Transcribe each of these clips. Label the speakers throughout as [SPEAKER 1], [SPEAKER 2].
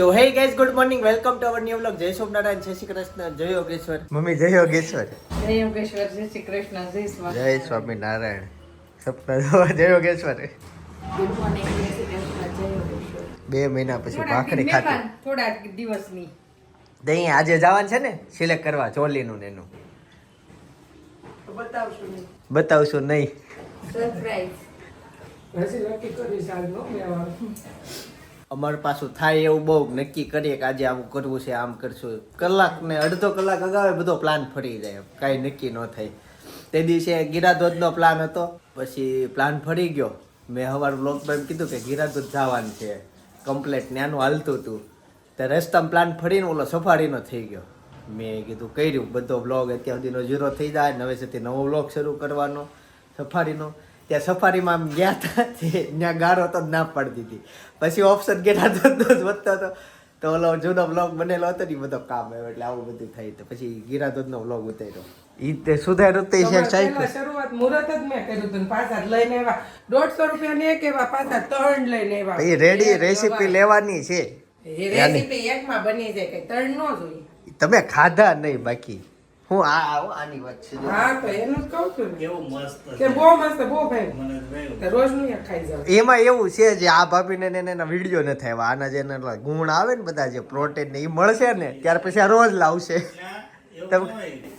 [SPEAKER 1] તો hey guys good morning welcome to our new vlog જય સોમનારાયણ જય શ્રી કૃષ્ણ જય યોગેશ્વર. મમ્મી જય યોગેશ્વર.
[SPEAKER 2] જય યોગેશ્વર જય શ્રી કૃષ્ણ જય સ્વામી
[SPEAKER 1] જય સ્વામિનારાયણ. સપના જોવા જય યોગેશ્વર.
[SPEAKER 2] ગુડ મોર્નિંગ જય શ્રી કૃષ્ણ જય
[SPEAKER 1] બે મહિના પછી ભાખરી ખાતે
[SPEAKER 2] થોડા દિવસની.
[SPEAKER 1] દહીં આજે જવાનું છે ને સિલેક્ટ કરવા ચોલીનું ને એનું.
[SPEAKER 2] તો બતાવશું નહીં.
[SPEAKER 1] બતાવશું નહીં.
[SPEAKER 2] સરપ્રાઈઝ
[SPEAKER 1] અમારે પાછું થાય એવું બહુ નક્કી કરીએ કે આજે આવું કરવું છે, આમ કરશું. કલાક ને અડધો કલાક અગાઉ બધો પ્લાન ફરી જાય. કાંઈ નક્કી ન થાય. તે દિવસે ગીરાધોધનો પ્લાન હતો. પછી પ્લાન ફરી ગયો. મેં હવાર બ્લોગમાં એમ કીધું કે ગીરાધોધ જવાનું છે. કમ્પ્લેટ ન્યાનું હાલતું હતું. તો રસ્તામાં પ્લાન ફરીને ઓલો સફારીનો થઈ ગયો. મેં કીધું કર્યું. બધો બ્લોગ અત્યાર સુધીનો ઝીરો થઈ જાય. નવેસરથી નવો બ્લોગ શરૂ કરવાનો. સફારીનો. ત્યાં સફારીમાં આમ ગયા હતા ત્યાં ગારો તો ના પાડી દીધી પછી ઓપ્શન ગેટા ધંધો જ વધતો હતો તો ઓલો જૂનો બ્લોગ બનેલો હતો ને બધો કામ આવ્યો એટલે આવું બધું થાય તો. પછી ગિરાદોદનો બ્લોગ ઉતાર્યો. ઈ તે સુધાર્યું તે
[SPEAKER 3] છે સાહેબ શરૂઆત મુહૂર્ત જ મેં કર્યું હતું પાછા લઈને આવ્યા. દોઢસો રૂપિયા ને કેવા પાછા ત્રણ લઈને આવ્યા.
[SPEAKER 1] એ રેડી રેસીપી લેવાની છે.
[SPEAKER 3] એ રેસીપી એકમાં બની જાય કે ત્રણ નો જોઈએ.
[SPEAKER 1] તમે ખાધા નહીં બાકી. હું આ આવો આની વાત છે
[SPEAKER 3] હા તો એનું જ કહું છું ને.
[SPEAKER 4] કેવું મસ્ત
[SPEAKER 3] કે બહુ મસ્ત બહુ ભાઈ.
[SPEAKER 4] મને ભાઈ
[SPEAKER 3] તો રોજનું એક ખાઈ જાવ
[SPEAKER 1] એમાં એવું છે જે આ ભાભીને ને એના વીડિયો ન થાય આના જે ગુણ આવે ને બધા જે પ્રોટીન ને એ મળશે ને ત્યાર પછી આ રોજ લાવશે.
[SPEAKER 4] એવું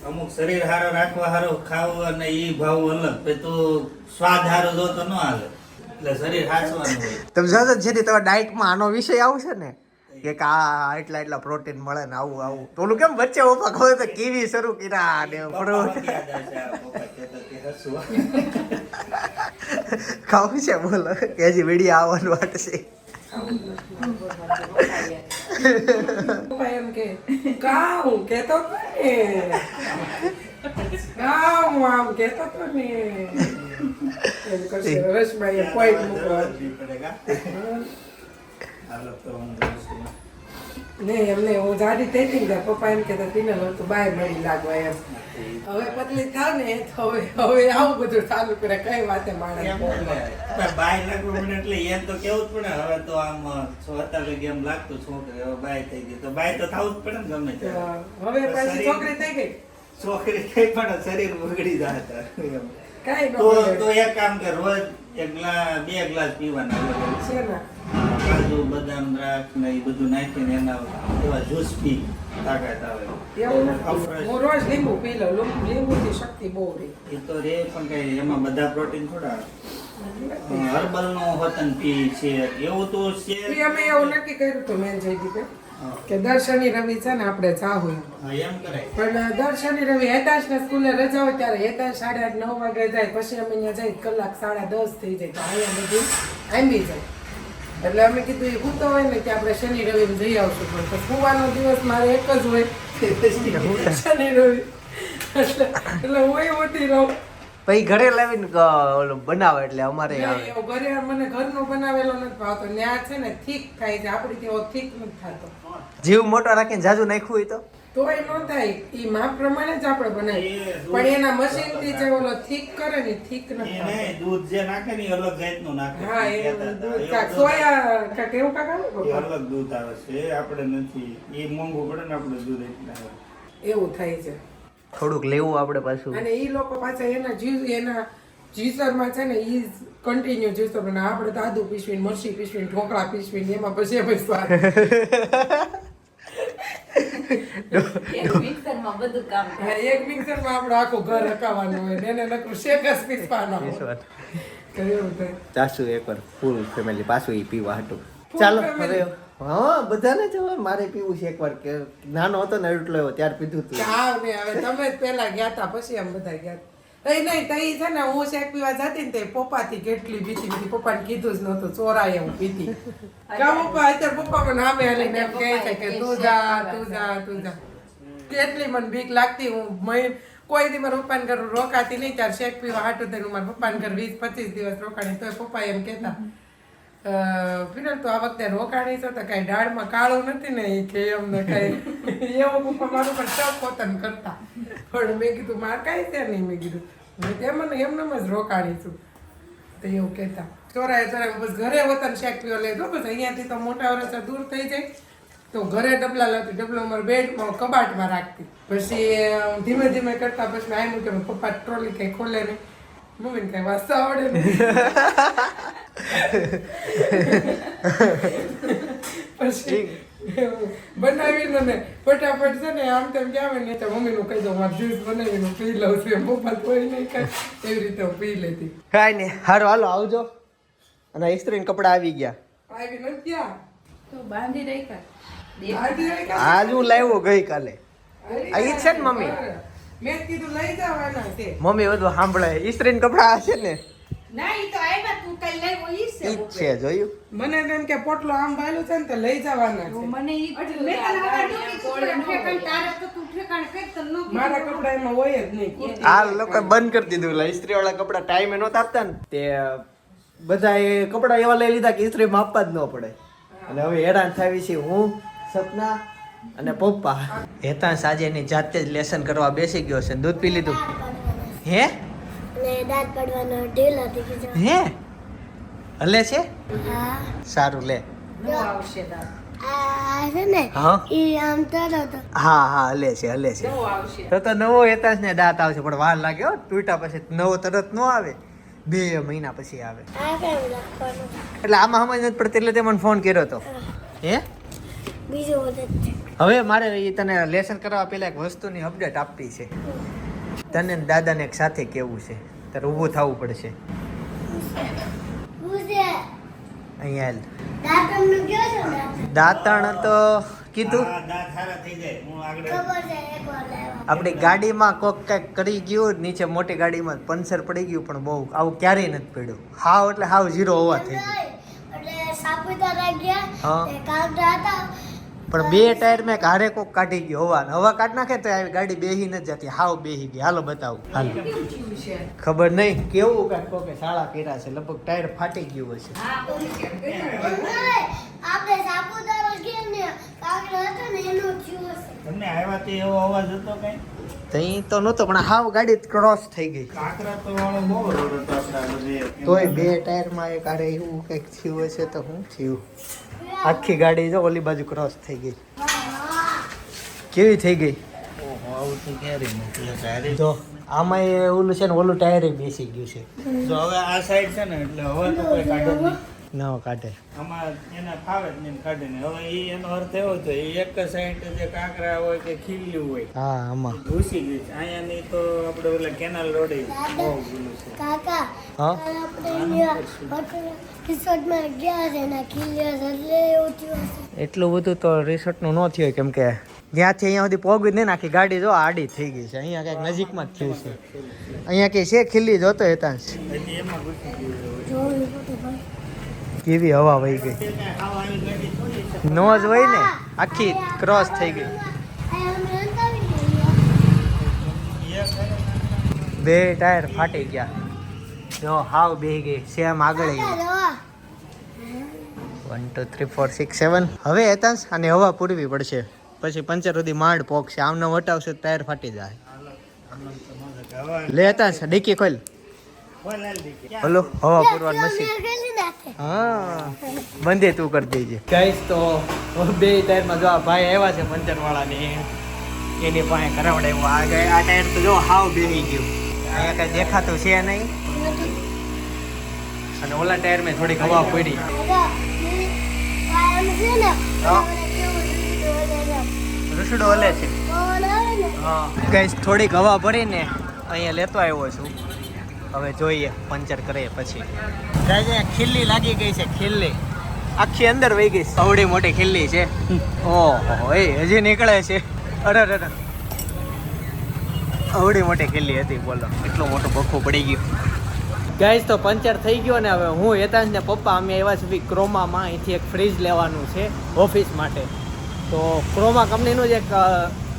[SPEAKER 4] અમુક શરીર હારો રાખવા હારો ખાવું અને એ ભાવ અલગ. તું સ્વાદ હારો જો તો ન હાલે. એટલે શરીર હાચવાનું હોય.
[SPEAKER 1] તમે જોશો ને તમારા ડાયટમાં આનો વિષય આવશે ને કે આ એટલા એટલા પ્રોટીન મળે ને આવું આવું. તો ઓલું કેમ વચ્ચે ઓફા ખબર તો કીવી શરૂ કર્યા ને. ખાવું છે બોલો કે હજી વીડિયો આવવાનું વાત છે.
[SPEAKER 3] એમ કે કાઉ કેતો તો કાઉ આમ કેતો તો ને. રસમાં એ. પોઈન્ટ મૂકવા?
[SPEAKER 4] પડેગા.
[SPEAKER 3] નહીં એમને હું જાડી થઈ હતી ને પપ્પા એમ કહેતા તીને તો બાય મળી લાગવા એમ. હવે પતલી થાવ ને તો હવે હવે આવું બધું ચાલુ કરે કઈ વાતે માણસ
[SPEAKER 4] બાય લાગવું પડે એટલે એમ તો કેવું જ પડે હવે તો આમ હતા એમ લાગતું છોકરી હવે બાય થઈ ગઈ. તો બાય તો થવું જ પડે ને ગમે ત્યારે.
[SPEAKER 3] હવે પાછી છોકરી થઈ ગઈ?
[SPEAKER 4] છોકરી થઈ પણ શરીર બગડી જાય.
[SPEAKER 3] કાંઈ
[SPEAKER 4] તો તો એક કામ કે રોજ એક ગ્લાસ બે ગ્લાસ પીવાના.
[SPEAKER 3] છે ને.
[SPEAKER 4] કાજુ બદામ દ્રાક્ષ ને એ બધું નાખીને એના એવા જ્યુસ પી તાકાત આવે.
[SPEAKER 3] હું રોજ લીંબુ પી લઉં. લીંબુ- લીંબુથી શક્તિ બહુ રહી.
[SPEAKER 4] એ તો રે પણ કઈ એમાં બધા પ્રોટીન થોડા. હર્બલ નો વતન પી છે. એવું તો છે.
[SPEAKER 3] અમે એવું નક્કી કર્યું તો મેં જઈ દીધે કે દર શનિ રવિ છે ને આપણે જાવું એમ.
[SPEAKER 4] હા, એમ કરાય.
[SPEAKER 3] પણ દર શનિ રવિ હેતાશ ને સ્કૂલે રજા હોય ત્યારે હેતાશ સાડા આઠ નવ વાગે જાય પછી અમે અહીંયા જઈ કલાક સાડા દસ થઈ જાય તો અહીંયા બધું આંબી જાય. એટલે અમે કીધું એ ભૂતો હોય ને કે આપણે શનિ રવિ જઈ આવશું પણ તો સુવાનો દિવસ મારે એક જ હોય. શનિ રવિ. એટલે એટલે હું ઉઠી રહું.
[SPEAKER 1] પછી ઘરે લાવીને બનાવે એટલે અમારે આવે.
[SPEAKER 3] ઘરે મને ઘરનો બનાવેલો નથી ભાવતો. ત્યાં છે ને થીક થાય છે. આપણી તેવો થીક નથી થતો.
[SPEAKER 1] જીવ મોટો રાખીને જાજુ નાખ્યું હોય તો?
[SPEAKER 3] તોય ન થાય એ માપ પ્રમાણે જ આપણે બનાવીએ. પણ એના મશીનથી જે ઓલો થીક કરે ને થીક
[SPEAKER 4] નહીં, દૂધ જે નાખે ને અલગ જાતનું નાખે.
[SPEAKER 3] હા
[SPEAKER 4] એ.
[SPEAKER 3] દૂધ
[SPEAKER 4] એવું
[SPEAKER 3] સોયા કા
[SPEAKER 4] કેવું
[SPEAKER 3] કા
[SPEAKER 4] અલગ દૂધ આવે છે આપણે નથી. એ મોંઘું પડે ને આપણે દૂધ એટલે
[SPEAKER 3] એવું થાય છે.
[SPEAKER 1] થોડુંક લેવું આપણે પાછું.
[SPEAKER 3] અને એ લોકો પાછા એના જ્યુસ એના જ્યુસરમાં છે ને એ કન્ટિન્યુ જ્યુસ બનાવે આપણે દાદુ આદુ પીસવીને મરસી પીસવીને ઢોકળા પીસવીને એમાં પછી અમે સ્વાદ.
[SPEAKER 2] એક મિક્સરમાં બધું કામ થાય.
[SPEAKER 3] એક મિક્સરમાં આપણે આખું ઘર હકાવવાનું હોય ને એને નકરું શેક જ પીસવાનો હોય. તો એવું થાય
[SPEAKER 1] ચાસુ એકવાર ફૂલ ફેમિલી પાછું એ પીવા હતું ચાલો. હવે હા બધાને જવા મારે પીવું છે એકવાર કે નાનો હતો ને એટલો એવો ત્યાર પીધું હતું
[SPEAKER 3] ચાવ ને હવે તમે જ પેલા ગયા તા પછી આમ બધા ગયા. તઈ નહીં તઈ છે ને હું શેક પીવા જતી ને તે પપ્પાથી કેટલી બીતી બીતી પપ્પાને કીધું જ નહોતું ચોરાય હું પીતી કા પપ્પા અત્યારે પપ્પા મને સામે હાલીને એમ કહે છે કે તું જા તું જા તું જા. કેટલી મને બીક લાગતી હું મય- કોઈ દી મારા પપ્પાને ઘર રોકાતી નહીં ત્યારે શેક પીવા હાટું થઈને મારા પપ્પાને ઘર વીસ પચીસ દિવસ રોકાણી તોય પપ્પા એમ કહેતા. અ, તો આ વખતે રોકાણી છો તો કઈ દાળમાં કાળું નથી ને ઈ કે અમને કઈ એવો પપ્પા મારું પણ સૌ પોતન કરતા. પણ મેં કીધું માર કાંઈ છે નહીં? મેં કીધું મેં તેમને એમને જ રોકાણી છું. તો એવું કહેતા. ચોરાએ ચોરાએ બસ ઘરે વતન શેક પીવો લેજો બસ અહીંયાથી તો મોટા વર્ષ દૂર થઈ જાય. તો ઘરે ડબલા લાવતી ડબલો મારા બેડમાં કબાટમાં રાખતી. પછી ધીમે ધીમે કરતા પછી આમ કે પપ્પા ટ્રોલી કઈ ખોલે નહીં. મમ્મીને કઈ વાંચતા આવડે પછી બનાવીને ને ફટાફટ છે ને આમ તેમ કે આવે ને તો મમ્મીનું કહી દઉં મારે જ્યુસ બનાવીને પી લઉં છું પપ્પા કોઈ નહીં કાંઈ એવી રીતે હું પી લેતી
[SPEAKER 1] કાંઈ નહીં હારો હાલો આવજો અને ઇસ્ત્રીને કપડાં આવી ગયા
[SPEAKER 3] આવી નથી ક્યાં
[SPEAKER 2] તો બાંધી રાખ્યા
[SPEAKER 3] આજે
[SPEAKER 1] આજ હું લાવ્યો ગઈકાલે આ ઈ છે ને મમ્મી
[SPEAKER 3] મેં કીધું લઈ જવાના છે.
[SPEAKER 1] મમ્મી બધું સાંભળે. ઇસ્ત્રીને કપડાં હશે ને?
[SPEAKER 2] ના ઈ તો આવ્યા તું કઈ લાવ્યો ઈ છે
[SPEAKER 1] છે જોયું?
[SPEAKER 3] મને એમ કે પોટલો આમ બાયલું છે ને તો લઈ જવાના છે.
[SPEAKER 2] મને ઈ
[SPEAKER 5] મેં તને તારે તો તું ઠેકાણ
[SPEAKER 3] મારા કપડા એમાં હોય જ નહીં.
[SPEAKER 1] આ લોકો બંધ કરી દીધું એટલે ઇસ્ત્રી વાળા કપડા ટાઈમે નહોતા આપતા ને. તે બધા એ કપડા એવા લઈ લીધા કે ઈસ્ત્રીમાં આપવા જ ન પડે. અને હવે હેરાન થાવી છે હું સપના અને પપ્પા. હેતા સાજે એની જાતે જ લેસન કરવા બેસી ગયો છે. દૂધ પી લીધું? હે? હે? હલે છે? સારું લે.
[SPEAKER 2] નો આવશે દાંત
[SPEAKER 6] આ છે ને
[SPEAKER 1] હા?
[SPEAKER 6] ઈ આમ તરો તો.
[SPEAKER 1] હા હા હલે છે હલે છે. તો તો નવો હેતાશ ને દાંત આવશે પણ વાર લાગે હો પછી નવો તરત ન આવે. બે મહિના પછી આવે.
[SPEAKER 6] આ કેમ લખવાનું
[SPEAKER 1] એટલે આમાં સમજ નથી પડતી એટલે તે મને ફોન કર્યો હતો હે.
[SPEAKER 6] બીજું
[SPEAKER 1] હવે મારે એ તને લેસન કરવા પહેલા એક વસ્તુની અપડેટ આપવી છે. તને દાદાને એક સાથે કેવું છે? તારે ઊભું થવું પડશે. અહીંયા દાંતણ તો કીધું.
[SPEAKER 4] હા, દાંત સારા થઈ જાય. હું આગળ
[SPEAKER 6] ખબર છે એકવાર લાવ્યા
[SPEAKER 1] આપણી ગાડીમાં કોક કંઈક કરી ગયું નીચે મોટી ગાડીમાં પંચર પડી ગયું પણ બહુ આવું ક્યારેય નથી પડ્યું. હાવ એટલે હાવ ઝીરો હોવા થઈ ગયું. પણ બે ટાયર મેં હારે કોક કાઢી ગયો હવા હવા કાઢ નાખે તો આવી ગાડી બેહી ન જતી. હાવ બેહી ગઈ. હાલો બતાવું. હાલો.
[SPEAKER 2] કેવું થયું છે?
[SPEAKER 1] ખબર નહીં. કેવું કાંઈક કોકે શાળા કર્યા છે. લગભગ ટાયર ફાટી ગયું હશે
[SPEAKER 2] હા બોલી કેમ કર્યું?
[SPEAKER 6] એમ નહીં, આપણે સાપુતારા ગયા ને કાગડા હતા ને એનું થયું હશે.
[SPEAKER 4] તમને આવ્યા તે એવો અવાજ હતો કઈ?
[SPEAKER 1] તઈ તો નહોતો પણ હાવ ગાડી ક્રોસ થઈ ગઈ. તોય બે ટાયરમાં એક આરે એવું કંઈક થયું હશે તો હું થયું? આખી ગાડી જો ઓલી બાજુ ક્રોસ થઈ ગઈ. કેવી થઈ ગઈ? જો આમાં એ ઓલું છે ને ઓલું ટાયર બેસી ગયું છે.
[SPEAKER 4] જો હવે આ સાઈડ છે ને એટલે હવે તો કોઈ કાઢો નહીં.
[SPEAKER 1] ના કાઢે.
[SPEAKER 4] આમાં એને ફાવે જ નહીં કાઢે ને હવે એ એનો અર્થ એવો છે એ એક સાઈડ જે કાંકરા હોય કે ખીલ્યું હોય
[SPEAKER 1] હા આમાં.
[SPEAKER 4] ઘૂસી ગઈ છે. અહીંયાની તો આપણે ઓલા કેનાલ રોડે બહુ ગુલું છે.
[SPEAKER 6] કાકા
[SPEAKER 1] હા?
[SPEAKER 6] આપણે અહીંયા હોટલ રિસોર્ટમાં ગયા છે ને ખીલ્યા છે એટલે એવું થયું
[SPEAKER 1] એટલું બધું તો રિસોર્ટનું ન થયું કેમ કે જ્યાંથી અહીંયા સુધી પગ નહીં નાખી ગાડી જો આડી થઈ ગઈ છે. અહીંયા કંઈક નજીકમાં જ થયું છે. અહીંયા કંઈ છે ખીલ્લી જોતો હેતાંશ
[SPEAKER 4] હજી એમાં ઘૂસી ગયું છે.
[SPEAKER 6] જોવી પડે ભાઈ
[SPEAKER 1] કેવી હવા વહી ગઈ. નો જ હોય ને આખી ક્રોસ થઈ ગઈ. બે ટાયર ફાટી ગયા. જો હાવ બેહી ગઈ સેમ આગળ
[SPEAKER 6] ગઈ
[SPEAKER 1] one two three four six seven હવે હેતાંશ અને હવા પૂરવી પડશે. પછી પંચર સુધી માંડ પોકશે આમને વટાવશે તો ટાયર ફાટી જાય. લે હેતાંશ ડીકી ખોલ.
[SPEAKER 4] હાલ
[SPEAKER 1] હવા પૂરવાનું મશીન.
[SPEAKER 6] નાખે
[SPEAKER 1] હા. બંધે તું કરી દેજે. ગાઈસ તો બે ટાયરમાં જો આ ભાઈ આવ્યા છે પંચર વાળાને એની પાસે કરાવડાવ્યું. આ ગયા આ ટાયર તો જો હાવ બેહી ગયું. અહીંયા કઈ દેખાતું છે નહીં. અને ઓલા ટાયર મેં થોડીક હવા પડી. રસડો હલે છે. હા. ગાઈસ થોડીક હવા ભરીને અહીંયા લેતો આવ્યો છું. હવે જોઈએ પંચર કરે પછી. ગાઈસ ખીલ્લી લાગી ગઈ છે ખીલ્લી. આખી અંદર વહી ગઈ સૌડી મોટી ખીલ્લી છે. ઓહો એ હજી નીકળે છે. અરે અરે. અવડી મોટી ખીલ્લી હતી બોલો. એટલું મોટું બખું પડી ગયું. ગાઈસ તો પંચર થઈ ગયો ને હવે હું હેતાંશ ને પપ્પા અમે એવા ભઈ ક્રોમામાં અહીંથી એક ફ્રીજ લેવાનું છે ઓફિસ માટે. તો ક્રોમા કંપનીનું જ એક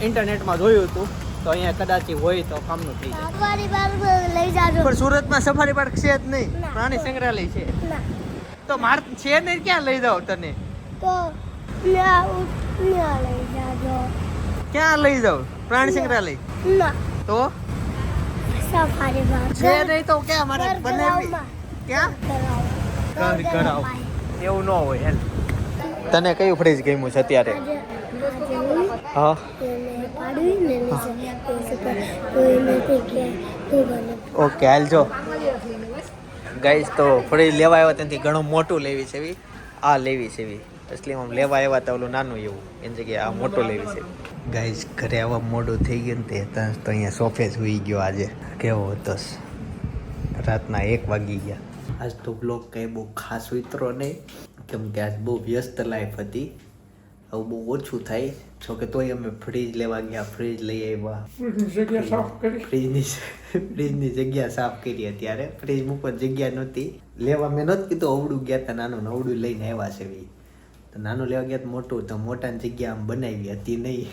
[SPEAKER 1] ઇન્ટરનેટમાં જોયું હતું. તો અહીંયા કદાચ હોય તો કામનું થઈ જાય. પણ સુરતમાં સફારી પાર્ક છે જ નહીં. પ્રાણી સંગ્રહાલય છે. તો માર છે નહીં ક્યાં લઈ જાવ તને? ક્યાં લઈ જાવ પ્રાણી સંગ્રહાલય? તો?
[SPEAKER 6] સફારી પાર્ક
[SPEAKER 1] છે નહીં તો ક્યાં મારે
[SPEAKER 6] ઘર
[SPEAKER 1] બનાવવી ક્યાં?
[SPEAKER 6] કરાવો
[SPEAKER 1] ઘર એવું ન હોય હેલ. તને કયું ફ્રીજ ગમ્યું છે અત્યારે?
[SPEAKER 6] હું
[SPEAKER 1] ઓકે, હાલ જો. ગાઈસ તો ફળી લેવા આવ્યા ત્યાંથી ઘણું મોટું લેવી છે એવી. આ લેવી છે એવી. અસલી આમ લેવા આવ્યા હતા ઓલું નાનું એવું એની જગ્યાએ આ મોટું લેવી છે ગાઈસ ઘરે આવવા મોડું થઈ ગયું ને તે તો અહીંયા સોફે સુઈ ગયો આજે. કેવો હતો રાતના એક વાગી ગયા. આજ તો બ્લોગ કંઈ બહુ ખાસ ઉતરો નહીં. કેમ કે આજ બહુ વ્યસ્ત લાઈફ હતી. આવું બહુ ઓછું થાય. જોકે તોય અમે ફ્રીજ લેવા ગયા ફ્રીજ લઈ આવ્યા.
[SPEAKER 3] જગ્યા સાફ કરી?
[SPEAKER 1] ફ્રીજની ફ્રીજની જગ્યા સાફ કરી અત્યારે. ફ્રીજ ઉપર જગ્યા નહોતી. લેવા મેં નહોતું કીધું અવડું ગયા તા નાનું નવડું લઈને આવ્યા છે વી તો નાનું લેવા ગયા તો મોટું તો મોટાની જગ્યા આમ બનાવી હતી નહીં.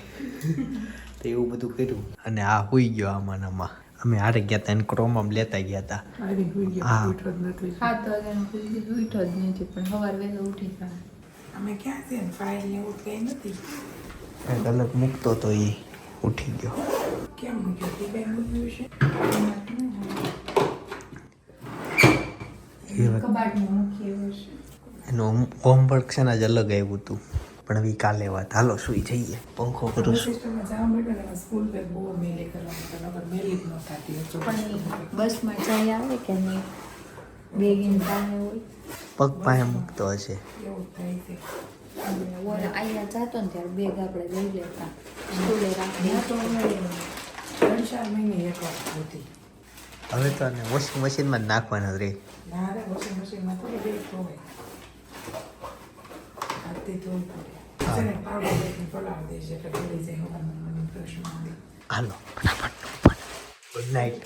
[SPEAKER 1] તો એવું બધું કર્યું. અને આ હોઈ ગયો આમાં આમાં. અમે હારે ગયા હતા એને ક્રોમમ લેતા ગયા હતા હા.
[SPEAKER 3] જ
[SPEAKER 5] ઉઠો જ નથી પણ સવાર વહેલો ઉઠી ગયા.
[SPEAKER 3] અમે ક્યાં છે ને ફાઇલ ને એવું કઈ નથી.
[SPEAKER 1] કંઈક અલગ મૂકતો તો એ ઉઠી ગયો.
[SPEAKER 3] કેમ મૂક્યો? તે કઈ મૂક્યું છે?
[SPEAKER 1] એનું હોમવર્ક છે ને જ અલગ આવ્યું હતું પણ હવે કાલે વાત. હાલો સુઈ જઈએ. પંખો કરું છું
[SPEAKER 3] સિસ્ટમમાં જવા માંડ્યો ને સ્કૂલ બેગ બહુ મેલે કરવાનું તો નકર મેલી જ ન થતી હોય ચોખ્ખી
[SPEAKER 5] પણ
[SPEAKER 3] સ્કૂલ
[SPEAKER 5] ઈ
[SPEAKER 3] બેગ.
[SPEAKER 5] બસમાં જઈ આવે કે નહીં? બેગીન પામે હોય.
[SPEAKER 1] પગ પાસે મૂકતો હશે.
[SPEAKER 3] એવું થાય છે.
[SPEAKER 5] ઓલા અહીંયા જાતો ને ત્યારે બેગ આપણે લઈ લેતા. સ્કૂલે રાખી
[SPEAKER 3] તો ત્રણ ચાર મહિને એક વાર હોતી
[SPEAKER 1] હવે તો આને વોશિંગ મશીનમાં જ નાખવાનો જ
[SPEAKER 3] ના રે વોશિંગ મશીનમાં થોડી બેગ ધોવાય હાથથી ધોવી પડે. છે પાવડર બેગને પલાળી દઈશ એટલે ધોઈ જાય હવામાં મને બ્રશમાં
[SPEAKER 1] હાલો ફટાફટ ગુડ નાઇટ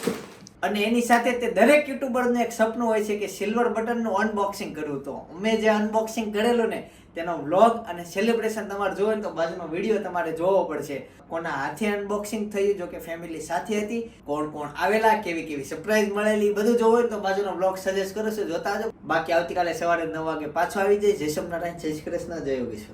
[SPEAKER 1] અને એની સાથે તે દરેક યુટ્યુબરનું એક સપનું હોય છે કે સિલ્વર બટનનું અનબોક્સિંગ કરવું તો. અમે જે અનબોક્સિંગ કરેલું ને, તેનો વ્લોગ અને સેલિબ્રેશન તમારે જોવો તો બાજુનો વીડિયો તમારે જોવો પડશે. કોના હાથે અનબોક્સિંગ થયું જો કે ફેમિલી સાથે હતી. કોણ કોણ આવેલા, કેવી કેવી સરપ્રાઈઝ મળેલી બધું જોવું તો બાજુનો વ્લોગ સજેસ્ટ કરો છો, જોતા આવજો બાકી આવતીકાલે સવારે નવ વાગે પાછો આવી જાય જય સોમનારાયણ જય શ્રી કૃષ્ણ, જય યોગેશ્વર.